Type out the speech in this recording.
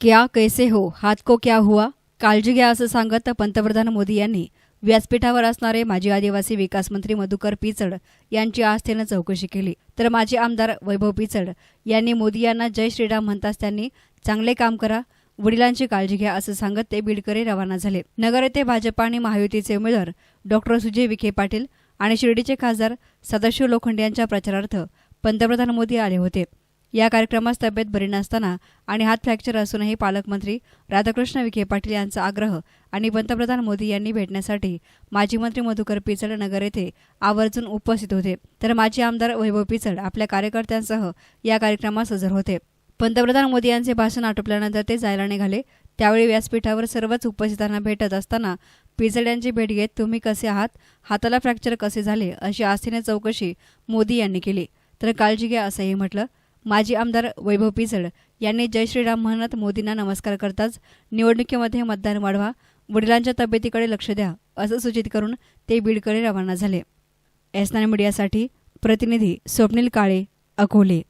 क्या कैसे हो हात को क्या हुआ? काळजी घ्या असं सांगत पंतप्रधान मोदी यांनी व्यासपीठावर असणारे माजी आदिवासी विकास मंत्री मधुकर पिचड यांची आस्थेनं चौकशी केली. तर माजी आमदार वैभव पिचड यांनी मोदी यांना जय श्रीराम म्हणताच त्यांनी चांगले काम करा वडिलांची काळजी घ्या असं सांगत ते बीडकडे रवाना झाले. नगर येथे भाजप आणि महायुतीचे उमेदवार डॉक्टर सुजय विखे पाटील आणि शिर्डीचे खासदार सदाशिव लोखंडे यांच्या प्रचारार्थ पंतप्रधान मोदी आले होते. या कार्यक्रमास तब्येत बरी नसताना आणि हात फ्रॅक्चर असूनही पालकमंत्री राधाकृष्ण विखे पाटील यांचा आग्रह आणि पंतप्रधान मोदी यांनी भेटण्यासाठी माजी मंत्री मधुकर पिचड नगर येथे आवर्जून उपस्थित होते. तर माजी आमदार वैभव पिचड आपल्या कार्यकर्त्यांसह या कार्यक्रमास हजर होते. पंतप्रधान मोदी यांचे भाषण आटोपल्यानंतर ते जायला निघाले. त्यावेळी व्यासपीठावर सर्वच उपस्थितांना भेटत असताना पिचड यांची भेट घेत तुम्ही कसे आहात? हाताला फ्रॅक्चर कसे झाले? अशी आस्थेने चौकशी मोदी यांनी केली. तर काळजी घ्या असंही म्हटलं. माजी आमदार वैभव पिचड यांनी जय श्रीराम म्हणत मोदींना नमस्कार करताच निवडणुकीमध्ये मतदान वाढवा वडिलांच्या तब्येतीकडे लक्ष द्या असं सूचित करून ते बीडकडे रवाना झाले. एसनान मीडियासाठी प्रतिनिधी स्वप्नील काळे अकोले.